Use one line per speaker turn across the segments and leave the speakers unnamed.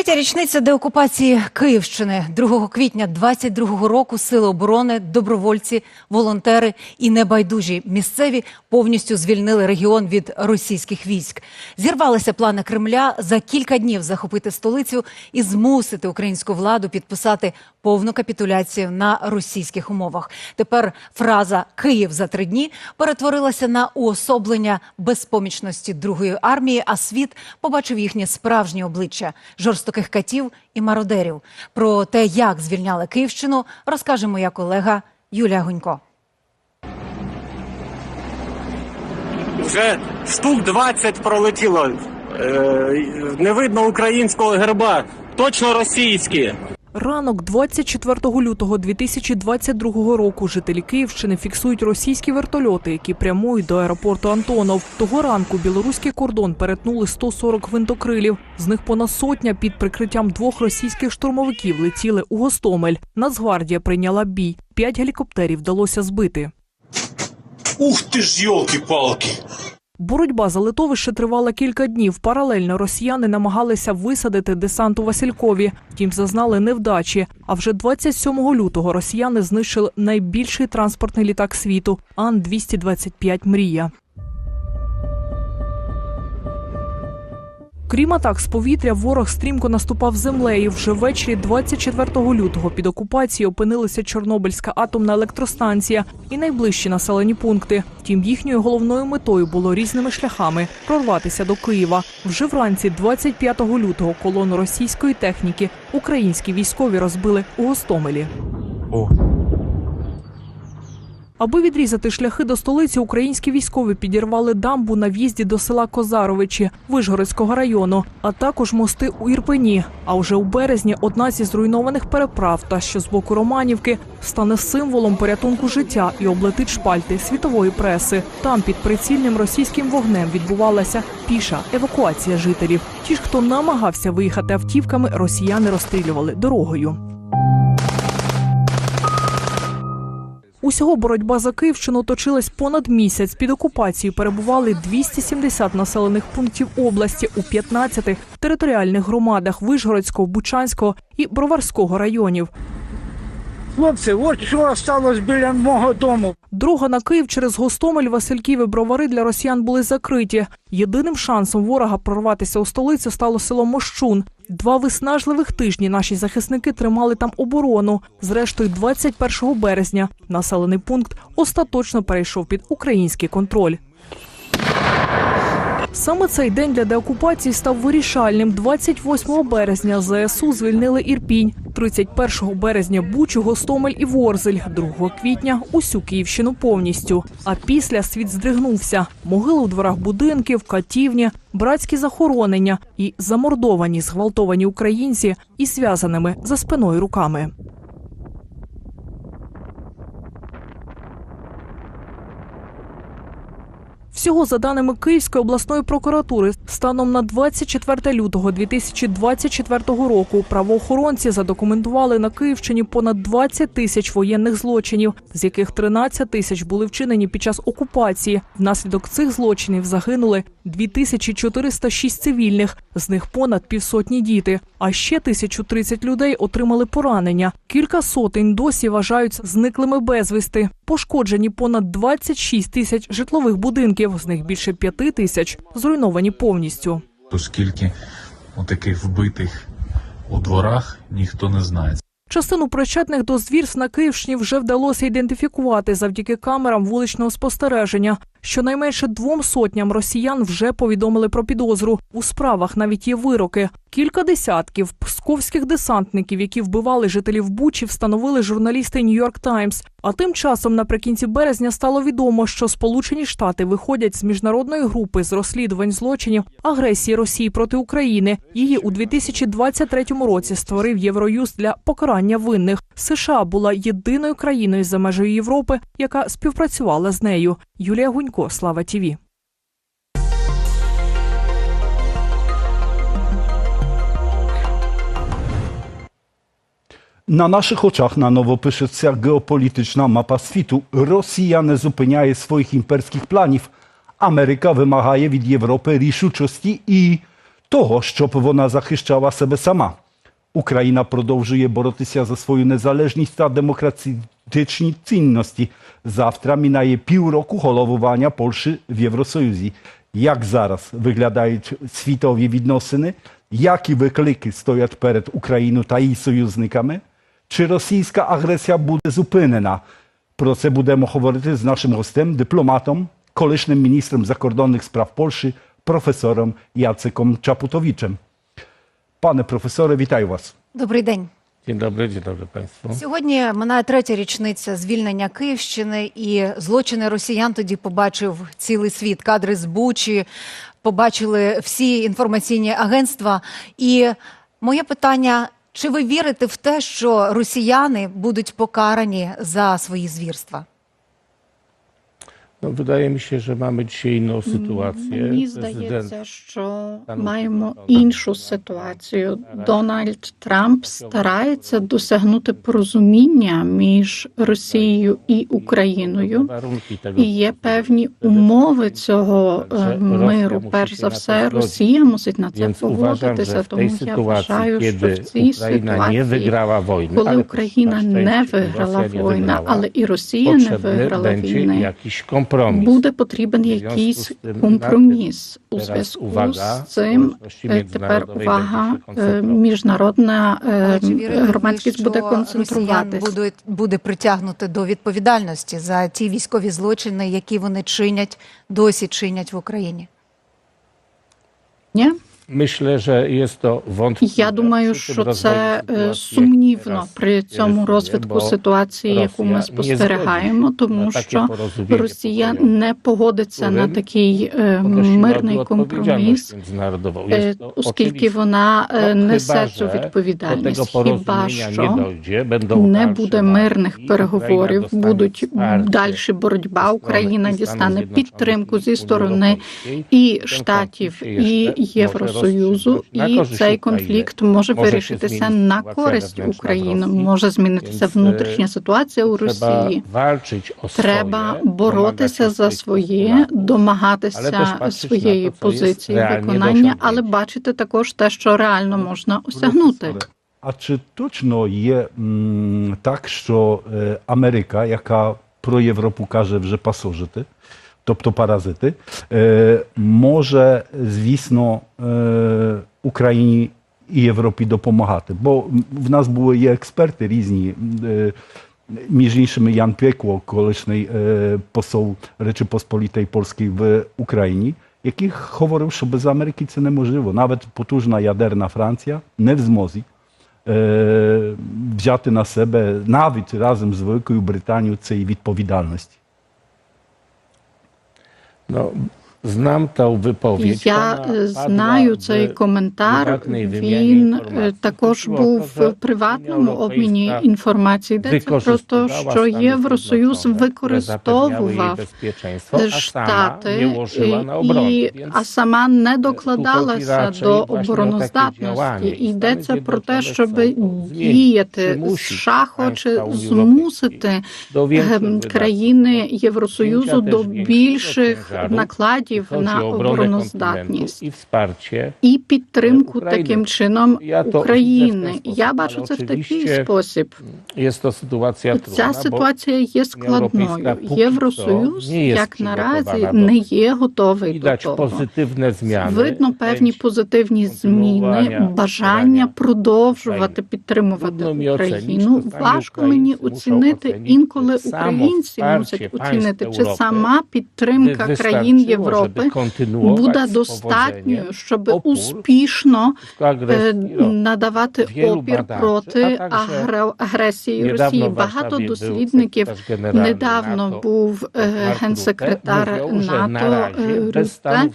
Третя річниця деокупації Київщини 2 квітня 22 року сили оборони, добровольці, волонтери і небайдужі місцеві повністю звільнили регіон від російських військ. Зірвалися плани Кремля за кілька днів захопити столицю і змусити українську владу підписати повну капітуляцію на російських умовах. Тепер фраза Київ за три дні перетворилася на уособлення безпомічності другої армії, а світ побачив їхнє справжнє обличчя жорстоких катів і мародерів. Про те, як звільняли Київщину, розкаже моя колега Юлія Гунько.
Вже штук 20 пролетіло. Е, не видно українського герба, точно російські.
Ранок 24 лютого 2022 року жителі Київщини фіксують російські вертольоти, які прямують до аеропорту Антонов. Того ранку білоруський кордон перетнули 140 гвинтокрилів. З них понад сотня під прикриттям двох російських штурмовиків летіли у Гостомель. Нацгвардія прийняла бій. П'ять гелікоптерів вдалося збити.
Ух ти ж, йолки-палки!
Боротьба за литовище тривала кілька днів. Паралельно росіяни намагалися висадити десант у Василькові. Втім, зазнали невдачі. А вже 27 лютого росіяни знищили найбільший транспортний літак світу Ан-225 Мрія. Крім атак з повітря, ворог стрімко наступав землею. Вже ввечері 24 лютого під окупацією опинилися Чорнобильська атомна електростанція і найближчі населені пункти. Втім, їхньою головною метою було різними шляхами прорватися до Києва. Вже вранці 25 лютого колону російської техніки українські військові розбили у Гостомелі.
О,
Аби відрізати шляхи до столиці, українські військові підірвали дамбу на в'їзді до села Козаровичі Вишгородського району, а також мости у Ірпені. А вже у березні одна зі зруйнованих переправ, та що з боку Романівки, стане символом порятунку життя і облетить шпальти світової преси. Там під прицільним російським вогнем відбувалася піша евакуація жителів. Ті ж, хто намагався виїхати автівками, росіяни розстрілювали дорогою. Усього боротьба за Київщину точилась понад місяць. Під окупацією перебували 270 населених пунктів області у 15 територіальних громадах Вишгородського, Бучанського і Броварського районів.
Хлопці, от що осталось біля мого дому.
Дорога на Київ через Гостомель, Васильків і Бровари для росіян були закриті. Єдиним шансом ворога прорватися у столицю стало село Мощун. Два виснажливих тижні наші захисники тримали там оборону. Зрештою, 21 березня населений пункт остаточно перейшов під український контроль. Саме цей день для деокупації став вирішальним. 28 березня ЗСУ звільнили Ірпінь, 31 березня Бучу, Гостомель і Ворзель, 2 квітня усю Київщину повністю. А після світ здригнувся. Могили у дворах будинків, катівні, братські захоронення і замордовані, зґвалтовані українці із зв'язаними за спиною руками. Всього за даними Київської обласної прокуратури, станом на 24 лютого 2024 року правоохоронці задокументували на Київщині понад 20 тисяч воєнних злочинів, з яких 13 тисяч були вчинені під час окупації. Внаслідок цих злочинів загинули 2406 цивільних, з них понад півсотні діти. А ще 1030 людей отримали поранення. Кілька сотень досі вважають зниклими безвісти. Пошкоджені понад 26 тисяч житлових будинків, з них більше 5 тисяч зруйновані повністю.
то скільки таких вбитих у дворах, ніхто не знає.
Частину причетних до звірств на Київщині вже вдалося ідентифікувати завдяки камерам вуличного спостереження. Щонайменше двом сотням росіян вже повідомили про підозру. У справах навіть є вироки. Кілька десятків псковських десантників, які вбивали жителів Бучі, встановили журналісти Нью-Йорк Таймс. А тим часом наприкінці березня стало відомо, що Сполучені Штати виходять з міжнародної групи з розслідувань злочинів агресії Росії проти України. Її у 2023 році створив Євроюз для покарання винних. США була єдиною країною за межею Європи, яка співпрацювала з нею. Юлія
На наших очах на nowo пишеться geopolityczna mapa świtu. Rosja nie zupyniaje swoich imperskich planów. Ameryka wymagaje від Європи рішучості і того, щоб вона захищала себе сама. Україна продовжує боротися за свою незалежність та демократичні цінності. Завтра мінає півроку головування Польщі в Євросоюзі. Як зараз виглядають світові відносини? Які виклики стоять перед Україною та її союзниками? Чи російська агресія буде зупинена? Про це будемо говорити з нашим гостем, дипломатом, колишнім міністром закордонних справ Польщі, професором Jacekом Czaputowicz. Пане професоре, вітаю вас.
Добрий день.
Dzień dobry, dzień dobry Państwu.
Сьогодні минає третя річниця звільнення Київщини, і злочини росіян тоді побачив цілий світ. Кадри з Бучі, побачили всі інформаційні агентства. І моє питання: чи ви вірите в те, що росіяни будуть покарані за свої звірства?
No, wydaje mi się, że mamy dzisiaj inną sytuację.
Мені здається, що маємо іншу ситуацію. Дональд Трамп старається досягнути порозуміння між Росією і Україною. І є певні умови цього
Rosja
миру.
musi
Перш за
na to
все. Rosja мусить на це
Więc uważam, że
погодитися.
w
Тому
tej
я
sytuacji,
вважаю, що в
kiedy
цій
Ukraina nie
ситуації,
wygrała wojny,
коли Україна не виграла
Rosja nie
війна,
wygrała,
але і Росія не виграла війни.
Kompromis.
Буде потрібен якийсь компроміс. У зв'язку з цим е, тепер увага е, міжнародна е, громадськість буде
що буде, буде притягнути до відповідальності за ті військові злочини, які вони чинять, досі чинять в Україні?
Ні? Я думаю, що це е, сумнівно при цьому розвитку ситуації, яку ми спостерігаємо, тому що Росія не погодиться на такий е, мирний компроміс. е, Оскільки вона е, несе цю відповідальність, хіба що не буде мирних переговорів, будуть далі боротьба. Україна дістане підтримку
і
зі сторони і штатів, і Євросоюзу,
na
і цей конфлікт може вирішитися на користь України. Може змінитися внутрішня ситуація у Росії. Треба боротися за своє, домагатися своєї позиції виконання, але бачити також те, що реально можна осягнути.
А чи точно є так, що е, Америка, яка про Європу каже вже пасожити, тобто паразити, е, може, звісно, е, Україні і Європі допомагати? Бо в нас були є експерти різні. Е, між іншими Ян Пекло, колишній посол Речі Посполітої Польської в Україні, який говорив, що без Америки це неможливо. Навіть потужна ядерна Франція не в змозі взяти на себе навіть разом з Великою Британією цієї відповідальності.
No,
Я
Ona
е,
padła
знаю цей коментар. Він е, також був в приватному обміні інформації. Йдеться про те, що Євросоюз використовував штати і а сама не докладалася до обороноздатності. йдеться про те, щоб діяти США хоче змусити ем, країни Євросоюзу до більших накладів
Chodzi
на обороноздатність і підтримку
України.
таким чином
Я
України. Я бачу це в такий спосіб. Ця ситуація є складною. Євросоюз,
є
як наразі, не є готовий до того. Видно певні позитивні зміни, бажання продовжувати підтримувати Україну. Важко мені оцінити інколи українці мусять оцінити, чи сама підтримка країн
wystarczyło,
Європи буде достатньою, щоб успішно е, надавати опір проти агресії Росії. Багато дослідників недавно був е, генсекретар НАТО е.
Stanów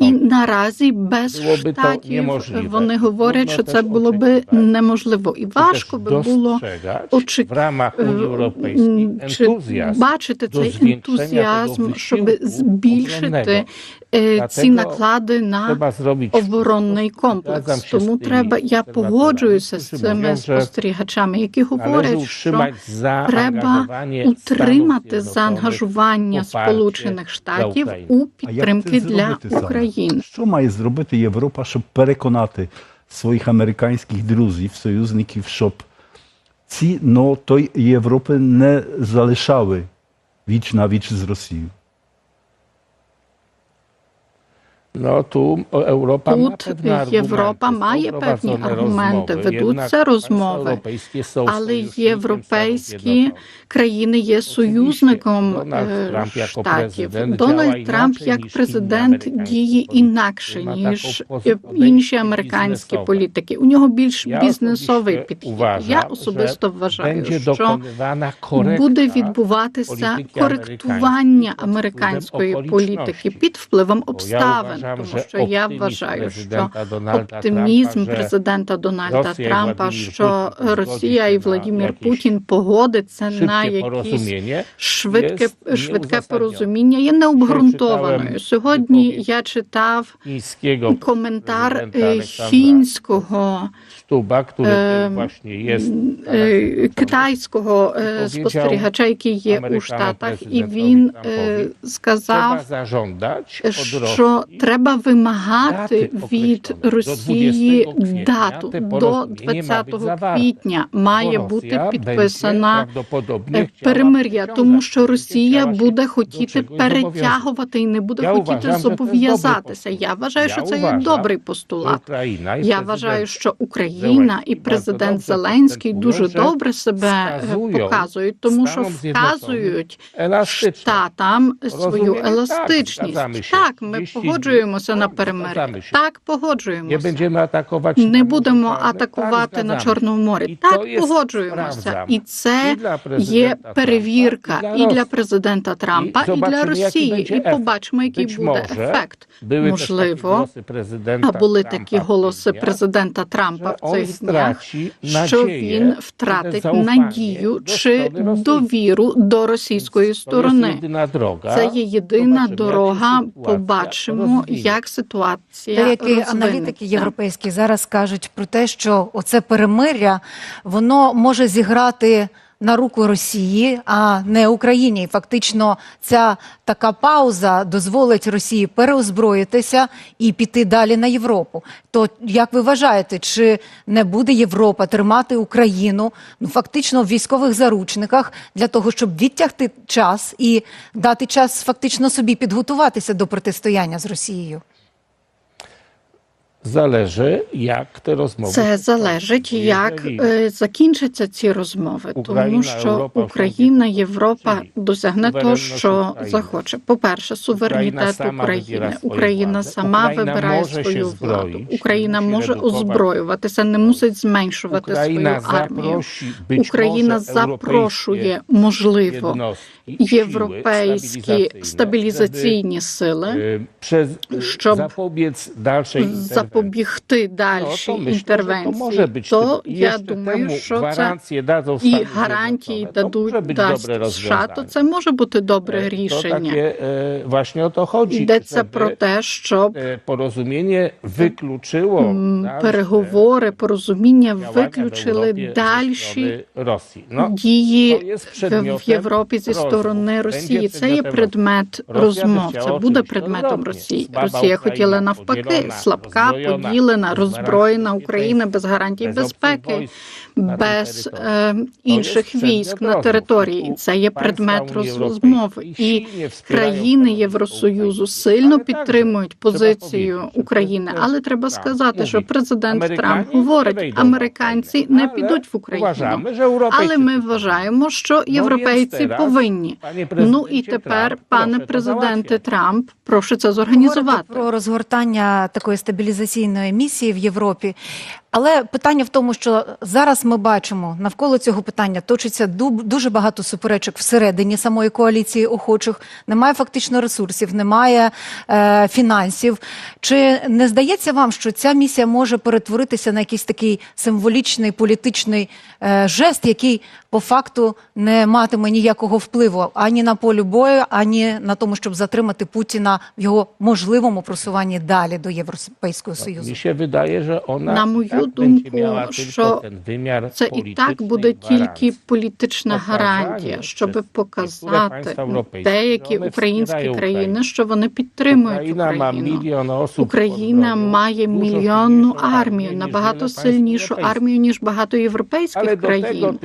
І наразі без штатів вони говорять, що це було би неможливо, і важко би було
dostrzegać
очі-
w ramach
е,
Unii Europejskiej
м, чи
entuzjazm
бачити цей ентузіазм, щоб збільшити е, ці наклади на оборонний комплекс. Тому треба. Я погоджуюся з цими спостерігачами, які говорять, що треба утримати заангажування Сполучених Штатів у підтримки для? України.
Що має зробити Європа, щоб переконати своїх американських друзів, союзників, щоб ці ну, той Європи не залишали віч на віч з Росією?
No tu Europa
Тут Європа має певні аргументи, ведуться розмови. Але європейські країни є союзником штатів. Дональд Трамп як президент діє інакше ніж інші американські політики. У нього більш бізнесовий підхід. Я особисто вважаю, що буде відбуватися коректування
американської
політики під впливом обставин, тому
що
я вважаю, що оптимізм президента Дональда Трампа, що Росія і Владимир Путін погодиться на якісь швидке швидке порозуміння. Є необґрунтованою. Сьогодні я читав коментар фінського Ем, е, китайського е, спостерігача, який є у Штатах, і він е, сказав. що
Rosji
треба вимагати від Росії дату. До
порозуміння
20 квітня має бути підписана е, перемир'я, тому що Росія буде хотіти перетягувати і не буде хотіти зобов'язатися. Я вважаю, що це є добрий постулат. Я вважаю, що Україна і президент Зеленський дуже добре себе е, показують, тому що вказують штатам свою еластичність. Так, ми
Jeśli
погоджуємося на перемир'я. Так, погоджуємося. Не будемо атакувати на. Чорному морі. Так, погоджуємося. І це є перевірка
і для
президента Трампа, і, для Росії. І побачимо, який буде ефект. Можливо, а були такі голоси президента Трампа в цих днях. Що він втратить надію чи довіру до російської сторони.
jedyna droga.
Це є єдина дорога. Побачимо. Як ситуація
Деякі
розвинеться.
аналітики європейські зараз кажуть про те, що оце перемир'я воно може зіграти на руку Росії, а не Україні. І фактично ця така пауза дозволить Росії переозброїтися і піти далі на Європу. То як ви вважаєте, чи не буде Європа тримати Україну ну фактично в військових заручниках для того, щоб відтягти час і дати час фактично собі підготуватися до протистояння з Росією?
Zależy, jak te rozmowy.
Це залежить, як е, закінчаться ці розмови, тому що Україна, Європа досягне того, що захоче. По-перше, суверенітет України. Україна сама вибирає свою владу. Україна може озброюватися, не мусить зменшувати свою армію. Україна запрошує, можливо, європейські стабілізаційні сили.
przez,
щоб
interwencji.
Запобігти далі інтервенції, то я думаю, що це і гарантії дадуть дасть США, то це може бути добре рішення.
e.
Йдеться про те, щоб
e,
м,
dalsze
переговори, порозуміння виключили дальші дії в- Європі зі сторони Росії. Це є предмет розмов. Це буде предметом. Росії. Росія хотіла навпаки слабка, поділена, роззброєна Україна без гарантій безпеки. без е, інших військ на території. Це є предмет.
Europejskiej
І країни Євросоюзу сильно підтримують позицію України. Але треба сказати, що президент Трамп говорить, американці не підуть в Україну. Але ми вважаємо, що
Ну,
європейці повинні. Ну і тепер, пане президенте. Трамп, прошу це зорганізувати.
про розгортання такої стабілізаційної місії в Європі. Але питання в тому, що зараз ми бачимо навколо цього питання точиться ду- дуже багато суперечок всередині самої коаліції охочих. Немає фактично ресурсів, немає е, фінансів. Чи не здається вам, що ця місія може перетворитися на якийсь такий символічний політичний е, жест, який по факту не матиме ніякого впливу ані на полі бою, ані на тому, щоб затримати Путіна в його можливому просуванні далі до Європейського Союзу?
Mi się wydaje, że ona
На мою думку, що Це і так буде тільки політична гарантія, щоб показати деякі українські країни, що вони підтримують Україну. Україна має мільйонну
армію,
набагато сильнішу армію ніж багато європейських країн.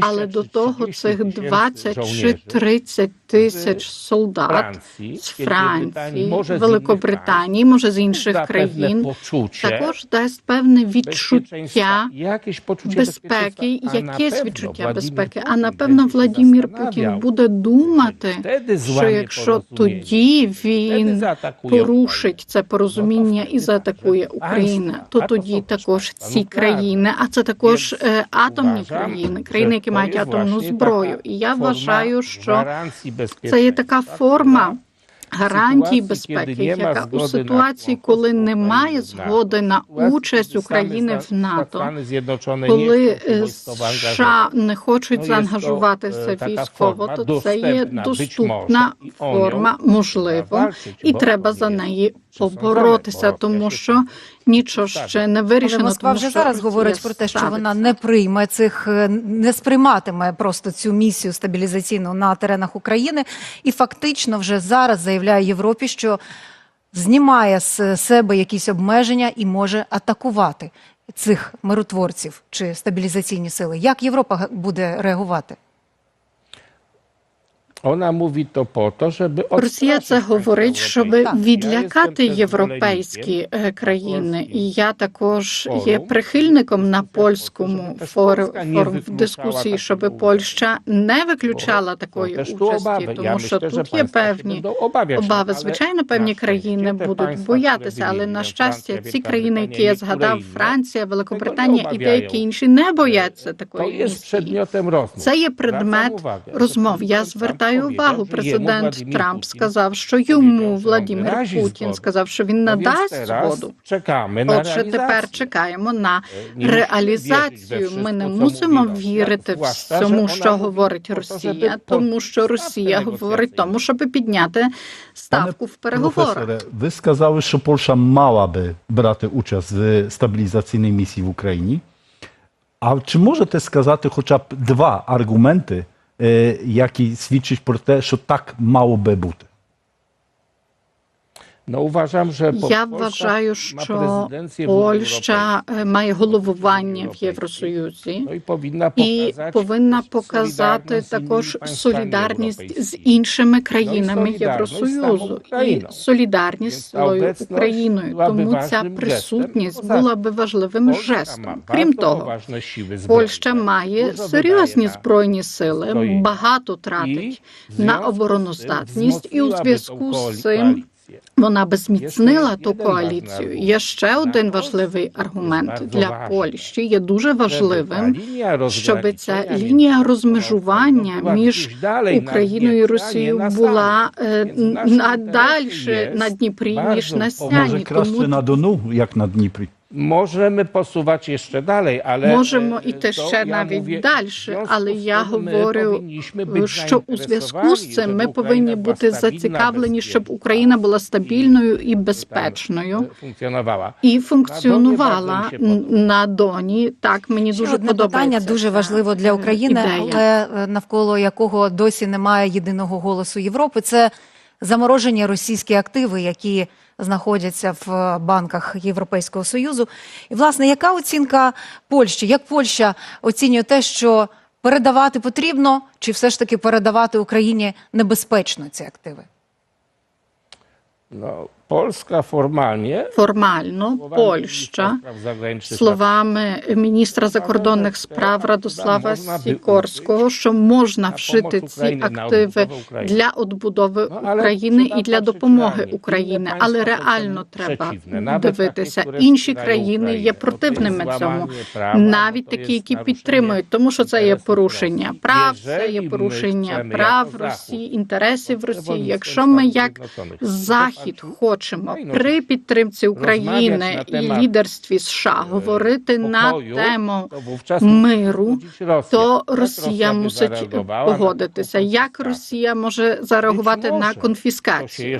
Але до того цих
тисяч
20 чи
żołnierzy
30 тисяч солдат з Франції, Великобританії, може з
інших
країн, також дасть певне
безпеченства,
відчуття безпеки, якесь відчуття безпеки. А напевно, Владимир Путін буде думати, що якщо тоді він порушить це порозуміння і заатакує Україну, то тоді також ці країни, а це також е, атомні країни, країни, які мають атомну зброю. І я вважаю, що це є така форма.
Ситуації,
безпеки, яка у ситуації, коли немає згоди на участь України в НАТО, коли е, США не хочуть
Ну,
заангажуватися
е,
військово, то це є
доступна,
форма, можливо, і треба за неї поборотися, тому що нічого ще не
Але. Москва
тому
вже
що
зараз говорить про те, що вона не прийме цих, е, не сприйматиме просто цю місію стабілізаційну на теренах України, і фактично вже зараз заявляє Європі, що знімає з себе якісь обмеження і може атакувати цих миротворців чи стабілізаційні сили. Як Європа буде реагувати?
Ona mówi to po to, żeby
Росія
odstraszyć
це
państwa
говорить, щоб
europejskie.
відлякати
Я jestem
європейські е, країни. І я також є прихильником на польському
щоб
фору, форум в дискусії, щоб Польща не виключала такої участі, тому що тут є певні обави. Звичайно, певні країни будуть боятися, але на щастя, ці країни, які я згадав, Франція, Великобританія і деякі інші, не бояться такої місії. Це є предмет розмов. Я
prezydent
звертаю увагу. Президент Трамп сказав, що йому Владимир Путін сказав, що він надасть згоду. Отже, тепер чекаємо на
we
реалізацію. Ми не мусимо вірити всьому, що говорить Росія, тому що Росія говорить тому, щоб підняти ставку в переговорах.
Wy сказали, що Польща мала би брати участь в стабілізаційній місії в Україні. А чи можете сказати хоча б два аргументи, е, які свідчать про те, що так мало би бути?
No uważam, że po-
Я вважаю, що Польща має головування в Євросоюзі.
No i powinna
І повинна показати
solidarność z innymi
також солідарність з іншими країнами Євросоюзу і солідарність з
obecność
Україною. Тому ця присутність була би важливим жестом. Крім того. Польща має серйозні збройні сили, багато тратить на обороноздатність, і у зв'язку з цим. Вона би зміцнила ту коаліцію. Є ще один важливий аргумент для. Польщі. Є дуже важливим, щоб ця лінія розмежування між Україною і Росією була е, надальше на Дніпрі, ніж на Сяні.
краще
Тому
на Дону, як на Дніпрі?
Możemy posuwać jeszcze dalej, ale
Можемо
e,
іти ще
ja
навіть
mówię,
далі, але я говорю, що у зв'язку з цим ми повинні бути зацікавлені, щоб Україна була стабільною і безпечною.
e.
І функціонувала на доні. Так мені дуже
одне
подобається.
питання дуже важливо для України, але е, навколо якого досі немає єдиного голосу Європи. Це заморожені російські активи, які знаходяться в банках Європейського союзу. І власне, яка оцінка Польщі? Як Польща оцінює те, що передавати потрібно, чи все ж таки передавати Україні небезпечно ці активи?
No, Polska formalnie?
Формально Польща
ministra
словами міністра закордонних справ Радослава Сікорського, що можна вжити ці активи для відбудови України і для допомоги Україні, але реально треба дивитися. Інші країни є противними цьому, навіть такі, які підтримують, тому що це є порушення прав, це є порушення прав Росії, інтересів Росії. Якщо ми як Захід хочемо при підтримці України і лідерстві США говорити на тему миру, то Росія мусить погодитися. Як Росія може зареагувати на конфіскацію?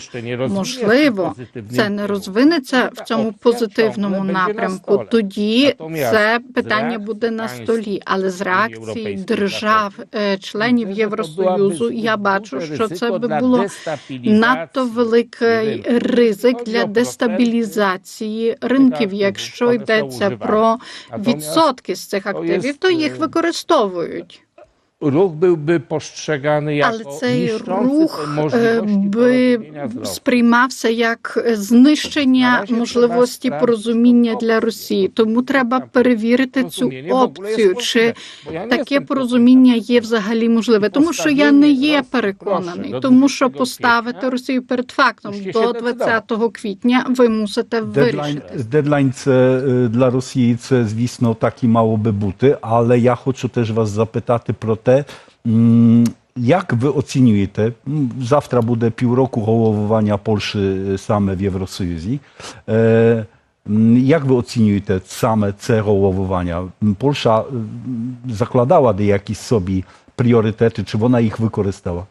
Можливо, це не розвинеться в цьому позитивному напрямку. Тоді це питання буде на столі. Але з реакції держав, е, членів Євросоюзу, я бачу, що це би було надто великий ризик для дестабілізації ринків. Якщо йдеться про відсотки з цих активів, то їх використовують.
Ruch byłby postrzegany jako
Але цей рух би сприймався як знищення можливості порозуміння для Росії. Тому треба перевірити цю опцію, чи таке порозуміння є взагалі можливе, тому що я не є переконаний, тому що поставити Росію перед фактом до 20 квітня ви мусите вирішити.
дедлайн це для Росії це, звісно, так і мало би бути, але я хочу теж вас запитати про те, ви оцінюєте, м, завтра буде півроку головування Польщі е, саме в Євросоюзі, Е, м, як ви оцінюєте саме це головування? М, Польща м, закладала якісь собі пріоритети, чи вона їх використала?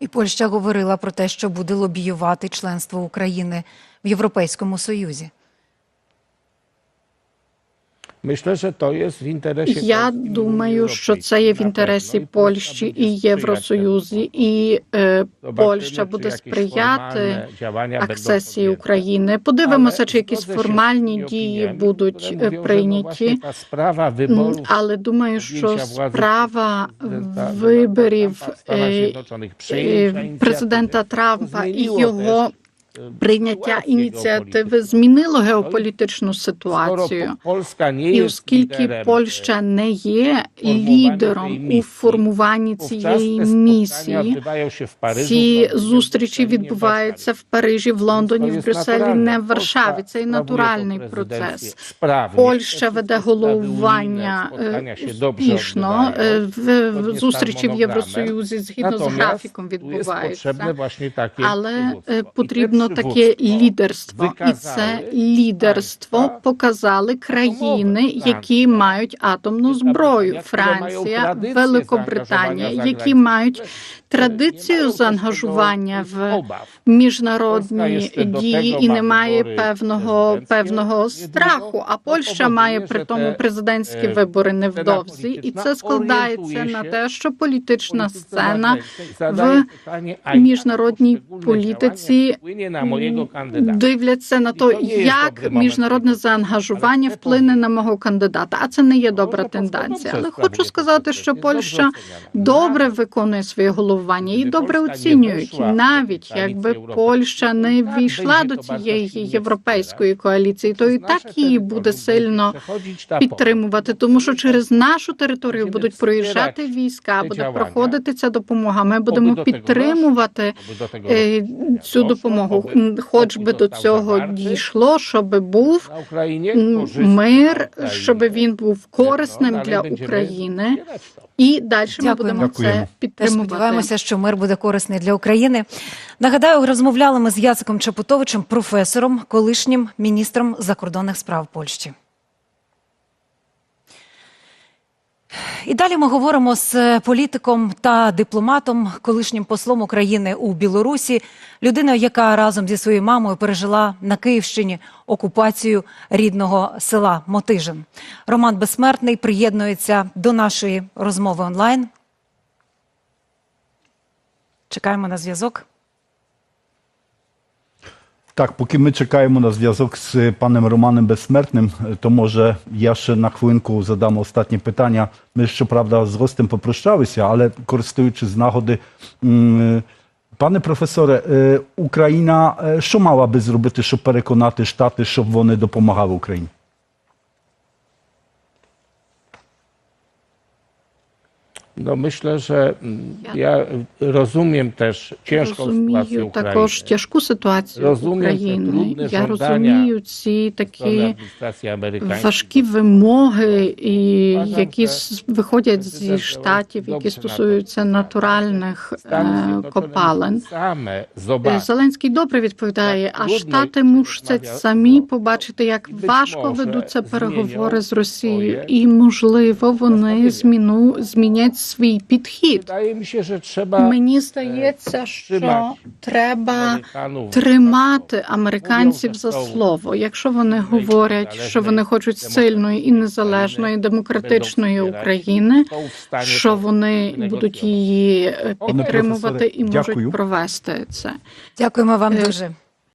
І Польща говорила про те, що буде лобіювати членство України в Європейському Союзі.
Myślę, że to jest w interesie
Я думаю, що це є в інтересі Польщі і Євросоюзі, і е, Польща буде сприяти
podjęte.
України. Подивимося, чи якісь формальні дії будуть е, прийняті. Але думаю, що справа виборів е, е, президента Трампа і його
e,
прийняття ініціативи змінило геополітичну ситуацію. І оскільки Польща не є лідером у формуванні цієї місії, ці зустрічі відбуваються в Парижі, в Лондоні, в Брюсселі, не в Варшаві. Це і натуральний процес. Польща веде головування е, успішно. Е, В зустрічі в. Євросоюзі згідно з графіком відбуваються.
takie
Але е,
te
потрібно таке лідерство, і це лідерство показали країни, які мають атомну зброю. Франція, Великобританія, які мають традицію заангажування в міжнародні дії і
ma
не має певного певного страху. А Польща має при тому президентські
е,
вибори невдовзі, і це складається на те, що політична сцена
jak
міжнародній політиці дивляться на то, як міжнародне заангажування вплине на мого кандидата. А це не є добра тенденція. Але хочу сказати, що Польща добре виконує своє головування і добре оцінюють, навіть якби Польща не війшла до цієї європейської коаліції, то і так її буде сильно підтримувати, тому що через нашу територію будуть проїжджати війська, буде проходити ця допомога. Ми будемо підтримувати е, цю допомогу. Хоч би до цього дійшло, щоб був мир, щоб він був корисним для України, і далі ми будемо
Дякуємо.
це підтримувати.
сподіваємося, що мир буде корисний для України. Нагадаю, розмовляли ми з Яциком Чапутовичем, професором, колишнім міністром закордонних справ Польщі. І далі ми говоримо з політиком та дипломатом, колишнім послом України у Білорусі, людиною, яка разом зі своєю мамою пережила на Київщині окупацію рідного села Мотижин. Роман Безсмертний приєднується до нашої розмови онлайн. Чекаємо на зв'язок.
Так, поки ми чекаємо на зв'язок з паном Романом Безсмертним, то може я ще на хвилинку задам останні питання. Ми, щоправда, з гостем попрощалися, але користуючись з нагоди, Пане професоре, е, Україна е, що мала би зробити, щоб переконати Штати, щоб вони допомагали Україні?
No myślę, że mm, ja rozumiem też ciężką sytuację
Розумію
Ukrainy.
також тяжку ситуацію
Розумію, це
України.
трудне
Я
żądania
розумію ці
strony
такі
administracji amerykańskiej.
важкі вимоги, і
Вважам,
які
що
с- виходять зі
президент
штатів,
Зеленський
які
добре
стосуються натуральних
Stany
е,
Zjednoczone
копалин.
Same
Е,
zobaczą,
Зеленський добре відповідає, а
трудно
штати
йти
мусять
розмовляти.
самі побачити, як
І,
важко
може,
ведуться переговори з Росією, і можливо вони зміну змінять свій підхід. Мені здається, що треба тримати американців за слово. Якщо вони говорять, що вони хочуть сильної і незалежної демократичної України, що вони будуть її е, підтримувати і можуть провести це.
Дякуємо вам
Е,
дуже.